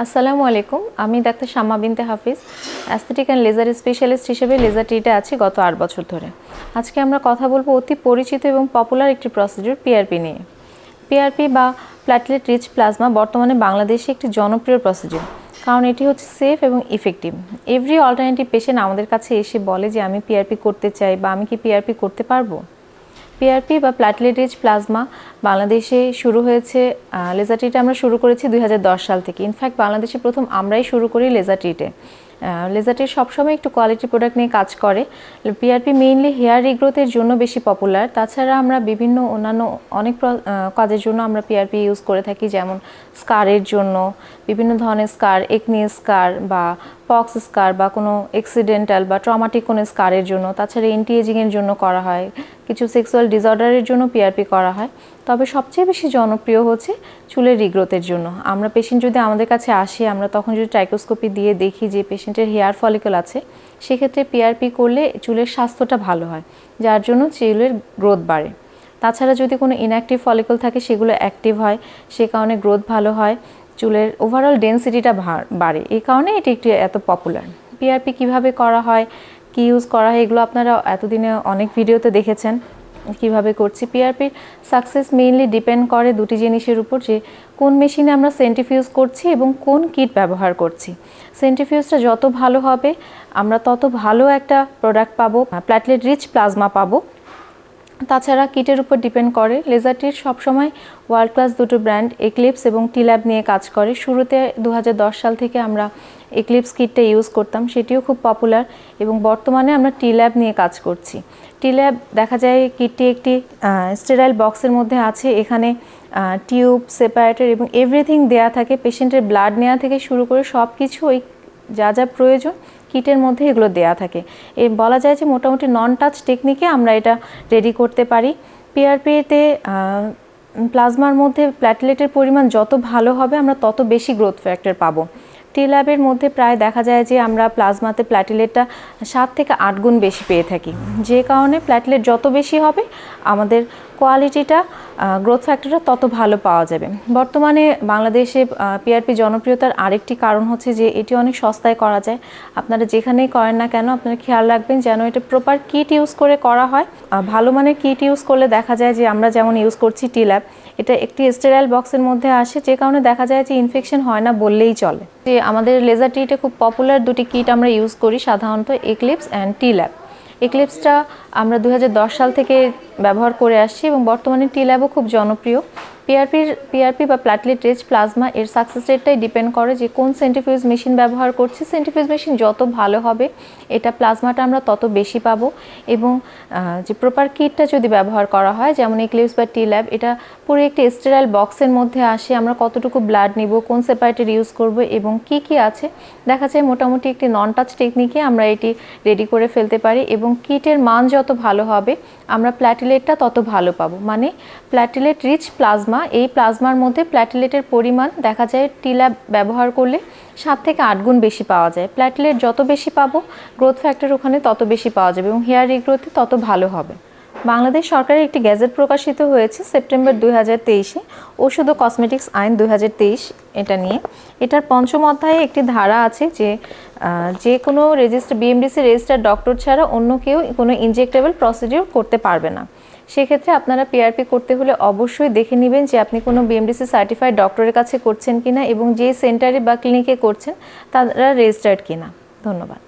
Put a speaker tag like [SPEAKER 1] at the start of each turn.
[SPEAKER 1] আসসালামু আলাইকুম। আমি doctor Shama Binte Hafiz, aesthetic and laser specialist হিসেবে লেজার ট্রিটে আছি গত আট বছর ধরে। আজকে আমরা কথা বলব অতি পরিচিত এবং পপুলার একটি প্রসিডিউর পিআরপি নিয়ে। পিআরপি বা প্ল্যাটলেট রিচ প্লাজমা বর্তমানে বাংলাদেশে একটি জনপ্রিয় প্রসিডিউর, কারণ এটি হচ্ছে সেফ এবং ইফেক্টিভ এভরি অল্টারনেটিভ পেশেন্ট আমাদের কাছে এসে বলে যে, আমি পিআরপি করতে চাই বা আমি কি পিআরপি করতে পারব? পিআরপি বা প্ল্যাটলেট রিচ প্লাজমা বাংলাদেশে শুরু হয়েছে লেজার ট্রিটে আমরা শুরু করেছি দুই হাজার দশ সাল থেকে। ইনফ্যাক্ট বাংলাদেশে প্রথম আমরাই শুরু করি লেজার ট্রিটে লেজার ট্রিট সবসময় একটু কোয়ালিটি প্রোডাক্ট নিয়ে কাজ করে। পিআরপি মেইনলি হেয়ার রিগ্রোথের জন্য বেশি পপুলার তাছাড়া আমরা বিভিন্ন অন্যান্য অনেক কাজের জন্য আমরা পিআরপি ইউজ করে থাকি, যেমন স্কারের জন্য, বিভিন্ন ধরনের স্কার একনি স্কার বা পক্স স্কার বা কোনো অ্যাক্সিডেন্টাল বা ট্রমাটিক কোনো স্কারের জন্য, তাছাড়া এন্টি এজিংয়ের জন্য করা হয়। কিছু সেক্সুয়াল ডিসঅর্ডারের জন্য পিআরপি করা হয়। তবে সবচেয়ে বেশি জনপ্রিয় হচ্ছে চুলের রিগ্রোথের জন্য। আমরা পেশেন্ট যদি আমাদের কাছে আসে, আমরা তখন যদি টাইকোস্কোপি দিয়ে দেখি যে পেশেন্টের হেয়ার ফলিকল আছে, সেক্ষেত্রে পিআরপি করলে চুলের স্বাস্থ্যটা ভালো হয়, যার জন্য চুলের গ্রোথ বাড়ে। তাছাড়া যদি কোনো ইনঅ্যাক্টিভ ফলিকল থাকে, সেগুলো অ্যাক্টিভ হয়, সে কারণে গ্রোথ ভালো হয়। চুলের ওভারঅল ডেন্সিটিটা বাড়ে। এই কারণে এটি একটি এত পপুলার পিআরপি কীভাবে করা হয়, কি ইউজ করা হয়, এগুলো আপনারা এতদিনে অনেক ভিডিওতে দেখেছেন কীভাবে করছি। পিআরপির সাকসেস মেইনলি ডিপেন্ড করে দুটি জিনিসের উপর, যে কোন মেশিনে আমরা সেন্টিফিউজ করছি এবং কোন কিট ব্যবহার করছি। সেন্টিফিউজটা যত ভালো হবে, আমরা তত ভালো একটা প্রোডাক্ট পাবো প্ল্যাটলেট রিচ প্লাজমা পাবো। তাছাড়া কিটের উপর ডিপেন্ড করে। লেজারটির সবসময় ওয়ার্ল্ড ক্লাস দুটো ব্র্যান্ড এক্লিপস এবং টিল্যাব নিয়ে কাজ করে। শুরুতে দু হাজার দশ সাল থেকে আমরা এক্লিপস কিটটা ইউজ করতাম। সেটিও খুব পপুলার এবং বর্তমানে আমরা টিল্যাব নিয়ে কাজ করছি। টিল্যাব দেখা যায় কিটটি একটি স্টেরাইল বক্সের মধ্যে আছে। এখানে টিউব সেপারেটর এবং এভরিথিং দেয়া থাকে। পেশেন্টের ব্লাড নেওয়া থেকে শুরু করে সব কিছু ওই যা যা প্রয়োজন কিটের মধ্যে এগুলো দেয়া থাকে। এ বলা যায় যে মোটামুটি নন টাচ টেকনিকে আমরা এটা রেডি করতে পারি। পিআরপিতে প্লাজমার মধ্যে প্ল্যাটলেটের পরিমাণ যত ভালো হবে আমরা তত বেশি গ্রোথ ফ্যাক্টর পাবো। টি ল্যাবের মধ্যে প্রায় দেখা যায় যে আমরা প্লাজমাতে প্ল্যাটিলেটটা সাত থেকে আট গুণ বেশি পেয়ে থাকি। যে কারণে প্ল্যাটিলেট যত বেশি হবে আমাদের কোয়ালিটিটা গ্রোথ ফ্যাক্টরটা তত ভালো পাওয়া যাবে। বর্তমানে বাংলাদেশে পিআরপি জনপ্রিয়তার আরেকটি কারণ হচ্ছে যে, এটি অনেক সস্তায় করা যায়। আপনারা যেখানেই করেন না কেন, আপনারা খেয়াল রাখবেন যেন এটা প্রপার কিট ইউজ করে করা হয়। ভালো মানের কিট ইউজ করলে দেখা যায় যে, আমরা যেমন ইউজ করছি টি ল্যাব এটা একটি স্টেরাইল বক্সের মধ্যে আসে, যে কারণে দেখা যায় যে ইনফেকশন হয় না বললেই চলে। যে, আমাদের লেজার ট্রিটে খুব পপুলার দুটি কিট আমরা ইউজ করি, সাধারণত এক্লিপস অ্যান্ড টি ল্যাব এক্লিপসটা আমরা দু হাজার দশ সাল থেকে ব্যবহার করে আসছি এবং বর্তমানে টি ল্যাবও খুব জনপ্রিয়। পিআরপির পিআরপি বা প্ল্যাটলেট রিচ প্লাজমা এর সাকসেস রেটটাই ডিপেন্ড করে যে কোন সেন্টিফিউজ মেশিন ব্যবহার করছি। সেন্টিফিউজ মেশিন যত ভালো হবে, এটা প্লাজমাটা আমরা তত বেশি পাবো এবং যে প্রপার কিটটা যদি ব্যবহার করা হয়, যেমন এক্লিপস বা টি ল্যাব এটা পুরো একটি স্টেরাইল বক্সের মধ্যে আসে, আমরা কতটুকু ব্লাড নিব, কোন সেপারেটের ইউজ করব এবং কি কি আছে, দেখা যায় মোটামুটি একটি নন টাচ টেকনিকে আমরা এটি রেডি করে ফেলতে পারি এবং কিটের মান যত ভালো হবে, আমরা প্ল্যাটিলেটটা তত ভালো পাবো। মানে প্ল্যাটিলেট রিচ প্লাজমা এই প্লাজমার মধ্যে প্ল্যাটিলেটের পরিমাণ দেখা যায় টিল্যাব ব্যবহার করলে সাত থেকে আট গুণ বেশি পাওয়া যায়। প্ল্যাটিলেট যত বেশি পাবো গ্রোথ ফ্যাক্টর ওখানে তত বেশি পাওয়া যাবে এবং হেয়ার রিগ্রোথে তত ভালো হবে। বাংলাদেশ সরকারের একটি গ্যাজেট প্রকাশিত হয়েছে সেপ্টেম্বর দুই হাজার তেইশে, ওষুধ ও কসমেটিক্স আইন দুই হাজার তেইশ এটা নিয়ে। এটার পঞ্চম অধ্যায়ে একটি ধারা আছে যে যে কোনো রেজিস্টার বিএমডিসি রেজিস্টার ডক্টর ছাড়া অন্য কেউ কোনো ইনজেক্টেবল প্রসিডিউর করতে পারবে না। সেক্ষেত্রে আপনারা পিআরপি করতে হলে অবশ্যই দেখে নেবেন যে আপনি কোনো বিএমডিসি সার্টিফাইড ডক্টরের কাছে করছেন কিনা এবং যে সেন্টারে বা ক্লিনিকে করছেন, তারা রেজিস্টার্ড কিনা। ধন্যবাদ।